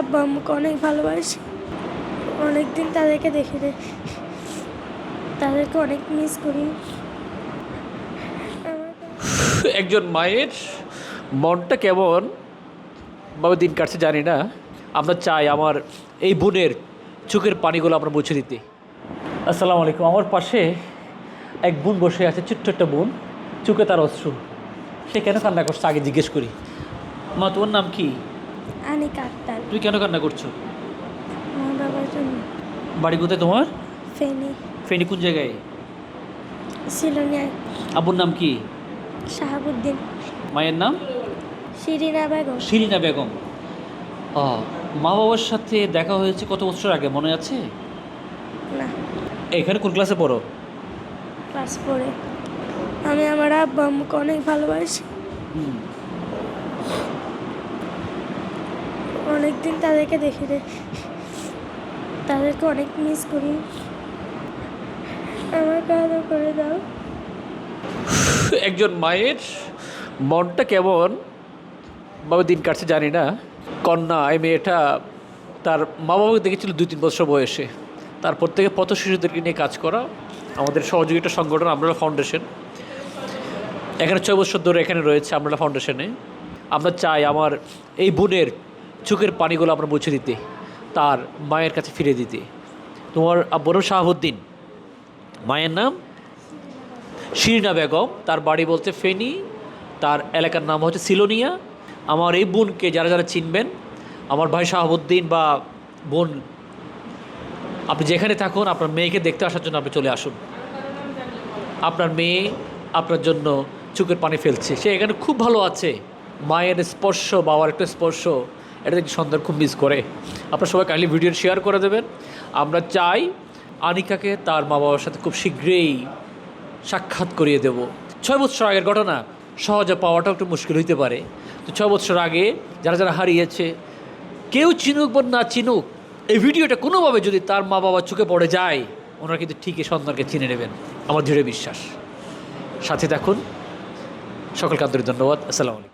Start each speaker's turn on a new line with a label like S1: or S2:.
S1: আব্বা আম্মুকে অনেক ভালোবাসি। অনেক দিন তাদেরকে দেখি রে তাদেরকে অনেক মিস করি।
S2: একজন মায়ের মনটা কেমন? ভাবে দিন কাটছে, জানি না। আমরা চাই আমার এই বোনের চোখের পানিগুলো আমরা মুছে দিতে। আসসালামু আলাইকুম। আমার পাশে এক বোন বসে আছে, ছোট্ট একটা বোন। চোখে তার অশ্রু। সে কেন কান্না করছে? আগে জিজ্ঞেস করি। মা, তোমার নাম কি?
S1: আনিকা আক্তার।
S2: তুই কেন কান্না করছ?
S1: আমার বাবার জন্য।
S2: বাড়ি কোথায় তোমার?
S1: ফেনি।
S2: ফেনি কোন জায়গায়?
S1: সিলোনিয়া
S2: আব্বুর নাম কি?
S1: শাহাবুদ্দিন।
S2: মায়ের নাম?
S1: শিরিনা বেগম।
S2: শিরিনা বেগম। ও মা বাবার সাথে দেখা হয়েছে কত বছর আগে মনে আছে?
S1: না।
S2: এখানে কোন ক্লাসে পড়ো?
S1: ক্লাস পড়ে আমি আমার আব্বা আম্মুকে অনেক ভালোবাসি।
S2: হুম।
S1: অনেক দিন তাদেরকে দেখি রে তাদেরকে অনেক মিস করি। আমার কাজও করে দাও।
S2: একজন মায়ের মনটা কেমন? ভাবে দিন কাটছে, জানি না। কন্যা, এই মেয়েটা তার মা বাবাকে দেখেছিল দুই তিন বছর বয়সে। তারপর থেকে পথ শিশুদেরকে নিয়ে কাজ করা, আমাদের সহযোগিতা সংগঠন আমরা ফাউন্ডেশন এখানে ছয় বছর ধরে এখানে রয়েছে আমরা ফাউন্ডেশনে আমরা চাই আমার এই বোনের চোখের পানিগুলো আমরা মুছে দিতে, তার মায়ের কাছে ফিরে দিতে। তোমার আব্বর শাহাবুদ্দিন। মায়ের নাম শিরিনা বেগম। তার বাড়ি বলতে ফেনি। তার এলাকার নাম হচ্ছে সিলোনিয়া। আমার এই বোনকে যারা যারা চিনবেন, আমার ভাই শাহাবুদ্দিন বা বোন, আপনি যেখানে থাকুন, আপনার মেয়েকে দেখতে আসার জন্য আপনি চলে আসুন। আপনার মেয়ে আপনার জন্য চোখের পানি ফেলছে। সে এখানে খুব ভালো আছে। মায়ের স্পর্শ, বাবার একটা স্পর্শ। এটা দেখি সন্তান খুব মিস করে। আপনারা সবাই কাইন্ডলি ভিডিও শেয়ার করে দেবেন। আমরা চাই আনিকাকে তার মা বাবার সাথে খুব শীঘ্রই সাক্ষাৎ করিয়ে দেব। ছয় বছর আগের ঘটনা, সহজে পাওয়াটাও একটু মুশকিল হইতে পারে। তো ছয় বছর আগে যারা যারা হারিয়েছে, কেউ চিনুক বা না চিনুক, এই ভিডিওটা কোনোভাবে যদি তার মা বাবা চোখে পড়ে যায়, ওনারা কিন্তু ঠিকই সন্তানকে চিনে নেবেন। আমার দৃঢ় বিশ্বাস। সাথে দেখুন সকলকে আন্তরিক ধন্যবাদ। আসসালামু আলাইকুম।